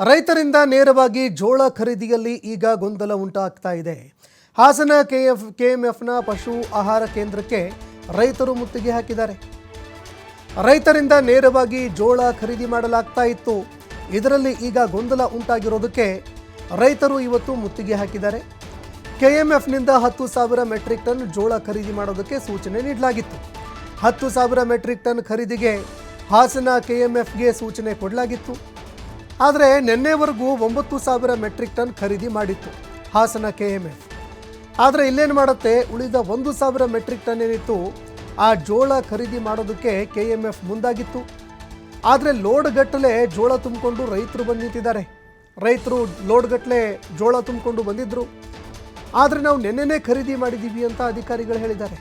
ರೈತರಿಂದ ನೇರವಾಗಿ ಜೋಳ ಖರೀದಿಯಲ್ಲಿ ಈಗ ಗೊಂದಲ ಉಂಟಾಗ್ತಾ ಇದೆ. ಹಾಸನ ಕೆಎಫ್, ಕೆಎಂಎಫ್ನ ಪಶು ಆಹಾರ ಕೇಂದ್ರಕ್ಕೆ ರೈತರು ಮುತ್ತಿಗೆ ಹಾಕಿದ್ದಾರೆ. ರೈತರಿಂದ ನೇರವಾಗಿ ಜೋಳ ಖರೀದಿ ಮಾಡಲಾಗ್ತಾ ಇತ್ತು. ಇದರಲ್ಲಿ ಈಗ ಗೊಂದಲ ಉಂಟಾಗಿರೋದಕ್ಕೆ ರೈತರು ಇವತ್ತು ಮುತ್ತಿಗೆ ಹಾಕಿದ್ದಾರೆ. ಕೆಎಂಎಫ್ನಿಂದ ಹತ್ತು ಸಾವಿರ ಮೆಟ್ರಿಕ್ ಟನ್ ಜೋಳ ಖರೀದಿ ಮಾಡೋದಕ್ಕೆ ಸೂಚನೆ ನೀಡಲಾಗಿತ್ತು. ಹತ್ತು ಸಾವಿರ ಮೆಟ್ರಿಕ್ ಟನ್ ಖರೀದಿಗೆ ಹಾಸನ ಕೆಎಂಎಫ್ಗೆ ಸೂಚನೆ ಕೊಡಲಾಗಿತ್ತು. ಆದರೆ ನಿನ್ನೆವರೆಗೂ ಒಂಬತ್ತು ಸಾವಿರ ಮೆಟ್ರಿಕ್ ಟನ್ ಖರೀದಿ ಮಾಡಿತ್ತು ಹಾಸನ ಕೆ ಎಂ ಎಫ್ ಆದರೆ ಇಲ್ಲೇನು ಮಾಡುತ್ತೆ, ಉಳಿದ ಒಂದು ಸಾವಿರ ಮೆಟ್ರಿಕ್ ಟನ್ ಏನಿತ್ತು, ಆ ಜೋಳ ಖರೀದಿ ಮಾಡೋದಕ್ಕೆ ಕೆ ಎಂ ಎಫ್ ಮುಂದಾಗಿತ್ತು. ಆದರೆ ಲೋಡ್ಗಟ್ಟಲೆ ಜೋಳ ತುಂಬಿಕೊಂಡು ರೈತರು ಬಂದು ನಿಂತಿದ್ದಾರೆ ರೈತರು ಲೋಡ್ಗಟ್ಟಲೆ ಜೋಳ ತುಂಬಿಕೊಂಡು ಬಂದಿದ್ದರು ಆದರೆ ನಾವು ನೆನ್ನೆನೇ ಖರೀದಿ ಮಾಡಿದ್ದೀವಿ ಅಂತ ಅಧಿಕಾರಿಗಳು ಹೇಳಿದ್ದಾರೆ.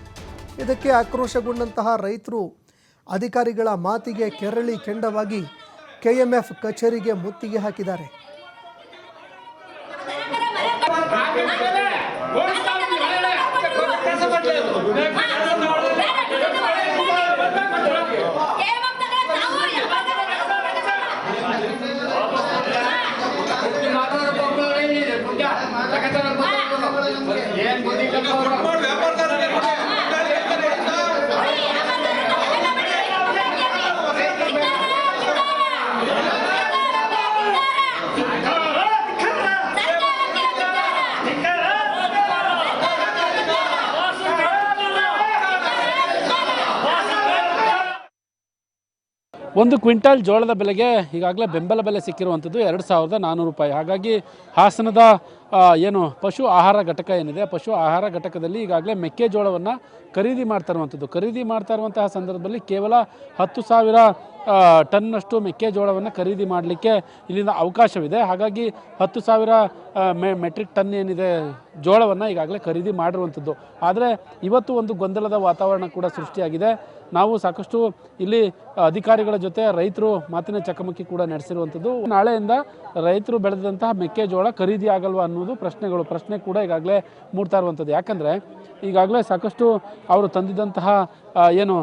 ಇದಕ್ಕೆ ಆಕ್ರೋಶಗೊಂಡಂತಹ ರೈತರು ಅಧಿಕಾರಿಗಳ ಮಾತಿಗೆ ಕೆರಳಿ ಕೆಂಡವಾಗಿ ಕೆಎಂಎಫ್ ಕಚೇರಿಗೆ ಮುತ್ತಿಗೆ ಹಾಕಿದ್ದಾರೆ. ಒಂದು ಕ್ವಿಂಟಾಲ್ ಜೋಳದ ಬೆಲೆಗೆ ಈಗಾಗಲೇ ಬೆಂಬಲ ಬೆಲೆ ಸಿಕ್ಕಿರುವಂಥದ್ದು ಎರಡು ಸಾವಿರದ ನಾನ್ನೂರು ರೂಪಾಯಿ. ಹಾಗಾಗಿ ಹಾಸನದ ಏನು, ಪಶು ಆಹಾರ ಘಟಕ ಏನಿದೆ, ಪಶು ಆಹಾರ ಘಟಕದಲ್ಲಿ ಈಗಾಗಲೇ ಮೆಕ್ಕೆಜೋಳವನ್ನು ಖರೀದಿ ಮಾಡ್ತಾ ಇರುವಂಥದ್ದು. ಖರೀದಿ ಮಾಡ್ತಾ ಇರುವಂತಹ ಸಂದರ್ಭದಲ್ಲಿ ಕೇವಲ ಹತ್ತು ಸಾವಿರ ಟನ್ನಷ್ಟು ಮೆಕ್ಕೆಜೋಳವನ್ನು ಖರೀದಿ ಮಾಡಲಿಕ್ಕೆ ಇಲ್ಲಿಂದ ಅವಕಾಶವಿದೆ. ಹಾಗಾಗಿ ಹತ್ತು ಸಾವಿರ ಮೆ, ಮೆಟ್ರಿಕ್ ಟನ್ ಏನಿದೆ, ಜೋಳವನ್ನು ಈಗಾಗಲೇ ಖರೀದಿ ಮಾಡಿರುವಂಥದ್ದು. ಆದರೆ ಇವತ್ತು ಒಂದು ಗೊಂದಲದ ವಾತಾವರಣ ಕೂಡ ಸೃಷ್ಟಿಯಾಗಿದೆ. ನಾವು ಸಾಕಷ್ಟು ಇಲ್ಲಿ ಅಧಿಕಾರಿಗಳ ಜೊತೆ ರೈತರು ಮಾತಿನ ಚಕಮಕಿ ಕೂಡ ನಡೆಸಿರುವಂಥದ್ದು. ನಾಳೆಯಿಂದ ರೈತರು ಬೆಳೆದಂತಹ ಮೆಕ್ಕೆಜೋಳ ಖರೀದಿ ಆಗಲ್ವಾ ಅನ್ನೋದು ಪ್ರಶ್ನೆಗಳು. ಪ್ರಶ್ನೆ ಕೂಡ ಈಗಾಗಲೇ ಮೂಡ್ತಾ ಇರುವಂಥದ್ದು. ಯಾಕಂದರೆ ಈಗಾಗಲೇ ಸಾಕಷ್ಟು ಅವರು ತಂದಿದ್ದಂತಹ ಏನು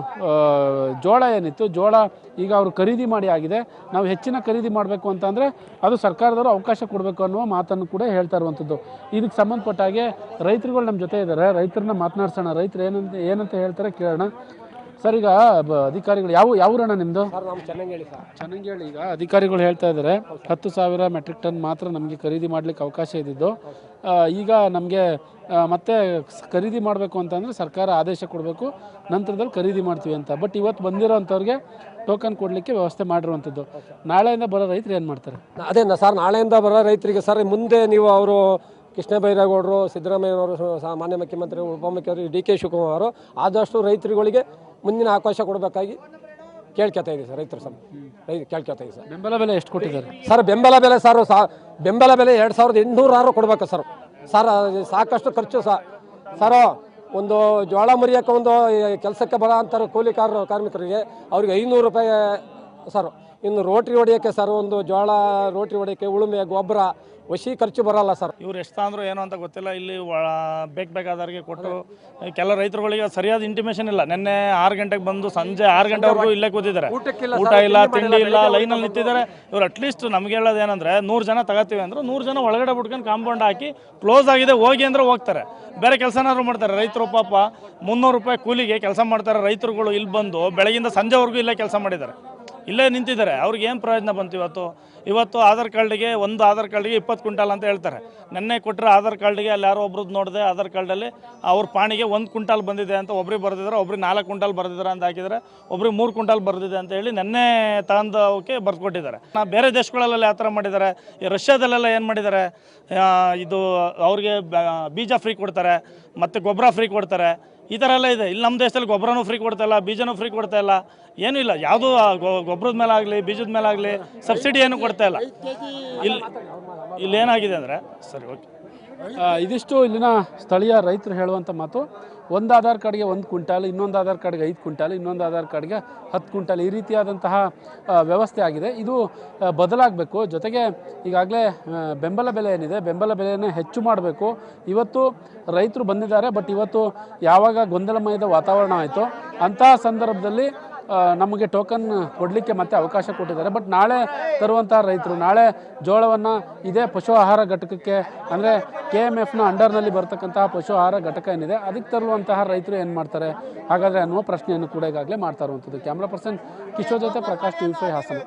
ಜೋಳ ಏನಿತ್ತು, ಜೋಳ ಈಗ ಅವರು ಖರೀದಿ ಮಾಡಿ ಆಗಿದೆ. ನಾವು ಹೆಚ್ಚಿನ ಖರೀದಿ ಮಾಡಬೇಕು ಅಂತಂದರೆ ಅದು ಸರ್ಕಾರದವರು ಅವಕಾಶ ಕೊಡಬೇಕು ಅನ್ನುವ ಮಾತನ್ನು ಕೂಡ ಹೇಳ್ತಾ ಇರುವಂಥದ್ದು. ಇದಕ್ಕೆ ಸಂಬಂಧಪಟ್ಟ ಹಾಗೆ ರೈತರುಗಳು ನಮ್ಮ ಜೊತೆ ಇದ್ದಾರೆ. ರೈತರನ್ನ ಮಾತನಾಡ್ಸೋಣ. ರೈತರು ಏನಂತ ಏನಂತ ಹೇಳ್ತಾರೆ ಕೇಳೋಣ. ಸರ್ ಈಗ ಬ- ಅಧಿಕಾರಿಗಳು ಯಾವ ಯಾವ ಊರಣ್ಣ ನಿಮ್ಮದು ಸರ್ ನಾವು ಚೆನ್ನಾಗಿ ಹೇಳಿ ಸರ್. ಚೆನ್ನಾಗಿ ಹೇಳಿ ಈಗ ಅಧಿಕಾರಿಗಳು ಹೇಳ್ತಾ ಇದ್ದಾರೆ ಹತ್ತು ಸಾವಿರ ಮೆಟ್ರಿಕ್ ಟನ್ ಮಾತ್ರ ನಮಗೆ ಖರೀದಿ ಮಾಡ್ಲಿಕ್ಕೆ ಅವಕಾಶ ಇದ್ದಿದ್ದು. ಆ, ಈಗ ನಮಗೆ ಮತ್ತೆ ಸ್- ಖರೀದಿ ಮಾಡಬೇಕು ಅಂತಂದರೆ ಸರ್ಕಾರ ಆದೇಶ ಕೊಡಬೇಕು. ನಂತರದಲ್ಲಿ ಖರೀದಿ ಮಾಡ್ತೀವಿ ಅಂತ. ಬಟ್ ಇವತ್ತು ಬಂದಿರೋಂಥವ್ರಿಗೆ ಟೋಕನ್ ಕೊಡಲಿಕ್ಕೆ ವ್ಯವಸ್ಥೆ ಮಾಡಿರುವಂಥದ್ದು. ನಾಳೆಯಿಂದ ಬರೋ ರೈತರು ಏನು ಮಾಡ್ತಾರೆ? ಅದೇ ನ- ಸರ್ ನಾಳೆಯಿಂದ ಬರೋ ರೈತರಿಗೆ ಸರ್ ಮುಂದೆ ನೀವು ಅವರು ಕೃಷ್ಣ ಬೈರೇಗೌಡರು ಸಿದ್ದರಾಮಯ್ಯನವರು ಮಾನ್ಯ ಮುಖ್ಯಮಂತ್ರಿ ಉಪಮುಖ್ಯಮಂತ್ರಿ ಡಿ ಕೆ ಶಿವಕುಮಾರ್ ಆದಷ್ಟು ರೈತರುಗಳಿಗೆ ಮುಂದಿನ ಅವಕಾಶ ಕೊಡಬೇಕಾಗಿ ಕೇಳ್ಕೊತಾ ಇದ್ದೀವಿ ಸರ್ ರೈತರು ಸರ್ ರೈತ ಕೇಳ್ಕೊತಾ ಇದ್ದೀವಿ ಸರ್. ಬೆಂಬಲ ಬೆಲೆ ಎಷ್ಟು ಕೊಟ್ಟಿದ್ದಾರೆ? ಸರ್ ಬೆಂಬಲ ಬೆಲೆ ಸರ್ ಸಾ ಬೆಂಬಲ ಬೆಲೆ ಎರಡು ಸಾವಿರದ ಎಂಟುನೂರು ಆರು ಕೊಡ್ಬೇಕು ಸರ್. ಸರ್ ಸಾಕಷ್ಟು ಖರ್ಚು ಸರ್ ಒಂದು ಜೋಳ ಮುರಿಯೋಕ್ಕೆ ಒಂದು ಕೆಲಸಕ್ಕೆ ಬರೋ ಅಂತಾರೆ ಕೂಲಿ ಕಾರ್ಮಿಕರಿಗೆ ಅವ್ರಿಗೆ ಐನೂರು ರೂಪಾಯಿ ಸರ್ ಇನ್ನು ರೋಟ್ರಿ ಹೊಡೆಯೋಕ್ಕೆ ಸರ್ ಒಂದು ಜೋಳ ರೋಟ್ರಿ ಹೊಡೆಯೋಕ್ಕೆ ಉಳುಮೆ ಗೊಬ್ಬರ ವಶಿ ಖರ್ಚು ಬರಲ್ಲ ಸರ್. ಇವ್ರು ಎಷ್ಟು ಅಂದ್ರು ಏನು ಅಂತ ಗೊತ್ತಿಲ್ಲ. ಇಲ್ಲಿ ಬೇಕು ಬೇಕಾದವ್ರಿಗೆ ಕೊಟ್ಟು ಕೆಲ ರೈತರುಗಳಿಗೆ ಸರಿಯಾದ ಇಂಟಿಮೇಷನ್ ಇಲ್ಲ. ನಿನ್ನೆ ಆರು ಗಂಟೆಗೆ ಬಂದು ಸಂಜೆ ಆರು ಗಂಟೆವರೆಗೂ ಇಲ್ಲೇ ಕೂತಿದ್ದಾರೆ. ಊಟ ಇಲ್ಲ ತಿಂಡಿ ಇಲ್ಲ ಲೈನಲ್ಲಿ ನಿಂತಿದ್ದಾರೆ. ಇವ್ರು ಅಟ್ಲೀಸ್ಟ್ ನಮ್ಗೆ ಹೇಳೋದು ಏನಂದ್ರೆ ನೂರು ಜನ ತಗೋತೀವಿ ಅಂದ್ರೆ ನೂರು ಜನ ಒಳಗಡೆ ಬಿಟ್ಕೊಂಡು ಕಾಂಪೌಂಡ್ ಹಾಕಿ ಕ್ಲೋಸ್ ಆಗಿದೆ ಹೋಗಿ ಅಂದ್ರೆ ಹೋಗ್ತಾರೆ. ಬೇರೆ ಕೆಲಸನಾದ್ರು ಮಾಡ್ತಾರೆ. ರೈತರು ಪಾಪ ಮುನ್ನೂರು ರೂಪಾಯಿ ಕೂಲಿಗೆ ಕೆಲಸ ಮಾಡ್ತಾರೆ. ರೈತರುಗಳು ಇಲ್ಲಿ ಬಂದು ಬೆಳಗಿಂದ ಸಂಜೆವರೆಗೂ ಇಲ್ಲೇ ಕೆಲಸ ಮಾಡಿದ್ದಾರೆ. ಇಲ್ಲೇ ನಿಂತಿದ್ದಾರೆ. ಅವ್ರಿಗೆ ಏನು ಪ್ರಯೋಜನ ಬಂತು ಇವತ್ತು? ಇವತ್ತು ಆಧಾರ್ ಕಾರ್ಡಿಗೆ ಒಂದು ಆಧಾರ್ ಕಾರ್ಡಿಗೆ ಇಪ್ಪತ್ತು ಕ್ವಿಂಟಲ್ ಅಂತ ಹೇಳ್ತಾರೆ. ನೆನ್ನೆ ಕೊಟ್ಟರೆ ಆಧಾರ್ ಕಾರ್ಡಿಗೆ ಅಲ್ಲಿ ಯಾರೋ ಒಬ್ರದ್ದು ನೋಡಿದೆ ಆಧಾರ್ ಕಾರ್ಡಲ್ಲಿ ಅವ್ರ ಪಾಣಿಗೆ ಒಂದು ಕ್ವಿಂಟಲ್ ಬಂದಿದೆ ಅಂತ ಒಬ್ರಿಗೆ ಬರೆದಿದ್ದಾರೆ, ಒಬ್ರಿಗೆ ನಾಲ್ಕು ಕ್ವಿಂಟಲ್ ಬರೆದಿದ್ದಾರೆ ಅಂತ ಹಾಕಿದರೆ ಒಬ್ರಿಗೆ ಮೂರು ಕ್ವಿಂಟಲ್ ಬರೆದಿದೆ ಅಂತ ಹೇಳಿ ನೆನ್ನೆ ತಗೊಂಡವಕ್ಕೆ ಬರ್ಕೊಟ್ಟಿದ್ದಾರೆ ನಾ ಬೇರೆ ದೇಶಗಳಲ್ಲೆಲ್ಲ ಯಾವ ಥರ ಮಾಡಿದ್ದಾರೆ? ಈ ರಷ್ಯಾದಲ್ಲೆಲ್ಲ ಏನು ಮಾಡಿದ್ದಾರೆ? ಇದು ಅವ್ರಿಗೆ ಬೀಜ ಫ್ರೀ ಕೊಡ್ತಾರೆ, ಮತ್ತು ಗೊಬ್ಬರ ಫ್ರೀ ಕೊಡ್ತಾರೆ. ಈ ಥರ ಎಲ್ಲ ಇದೆ. ಇಲ್ಲಿ ನಮ್ಮ ದೇಶದಲ್ಲಿ ಗೊಬ್ಬರನೂ ಫ್ರೀ ಕೊಡ್ತಾ ಇಲ್ಲ, ಬೀಜನೂ ಫ್ರೀ ಕೊಡ್ತಾ ಇಲ್ಲ. ಏನೂ ಇಲ್ಲ. ಯಾವುದೂ ಗೊಬ್ಬರದ ಮೇಲೆ ಆಗಲಿ, ಬೀಜದ ಮೇಲೆ ಆಗಲಿ ಸಬ್ಸಿಡಿ ಏನು ಕೊಡ್ತಾ ಇಲ್ಲ. ಇಲ್ಲಿ ಇಲ್ಲೇನಾಗಿದೆ ಅಂದರೆ, ಸರಿ ಓಕೆ ಇದಿಷ್ಟು ಇಲ್ಲಿನ ಸ್ಥಳೀಯ ರೈತರು ಹೇಳುವಂಥ ಮಾತು. ಒಂದು ಆಧಾರ್ ಕಾರ್ಡ್ಗೆ ಒಂದು ಕ್ವಿಂಟಾಲ್, ಇನ್ನೊಂದು ಆಧಾರ್ ಕಾರ್ಡ್ಗೆ ಐದು ಕ್ವಿಂಟಾಲ್, ಇನ್ನೊಂದು ಆಧಾರ್ ಕಾರ್ಡ್ಗೆ ಹತ್ತು ಕ್ವಿಂಟಾಲ್ ಈ ರೀತಿಯಾದಂತಹ ವ್ಯವಸ್ಥೆ ಆಗಿದೆ. ಇದು ಬದಲಾಗಬೇಕು. ಜೊತೆಗೆ ಈಗಾಗಲೇ ಬೆಂಬಲ ಬೆಲೆ ಏನಿದೆ, ಬೆಂಬಲ ಬೆಲೆಯನ್ನು ಹೆಚ್ಚು ಮಾಡಬೇಕು. ಇವತ್ತು ರೈತರು ಬಂದಿದ್ದಾರೆ, ಬಟ್ ಇವತ್ತು ಯಾವಾಗ ಗೊಂದಲಮಯದ ವಾತಾವರಣ ಆಯಿತು ಅಂತಹ ಸಂದರ್ಭದಲ್ಲಿ ನಮಗೆ ಟೋಕನ್ ಕೊಡಲಿಕ್ಕೆ ಮತ್ತೆ ಅವಕಾಶ ಕೊಟ್ಟಿದ್ದಾರೆ. ಬಟ್ ನಾಳೆ ತರುವಂಥ ರೈತರು, ನಾಳೆ ಜೋಳವನ್ನು ಇದೇ ಪಶು ಆಹಾರ ಘಟಕಕ್ಕೆ ಅಂದರೆ ಕೆ ಎಂ ಎಫ್ನ ಅಂಡರ್ನಲ್ಲಿ ಬರ್ತಕ್ಕಂತಹ ಪಶು ಆಹಾರ ಘಟಕ ಏನಿದೆ, ಅದಕ್ಕೆ ತರುವಂತಹ ರೈತರು ಏನು ಮಾಡ್ತಾರೆ? ಹಾಗಾದರೆ ಅನ್ನುವ ಪ್ರಶ್ನೆಯನ್ನು ಕೂಡ ಈಗಾಗಲೇ ಮಾಡ್ತಾ ಇರುವಂಥದ್ದು. ಕ್ಯಾಮ್ರಾ ಪರ್ಸನ್ ಕಿಶೋರ್ ಜೊತೆ ಪ್ರಕಾಶ್ ಟಿವಿ ಫೈ ಹಾಸನ.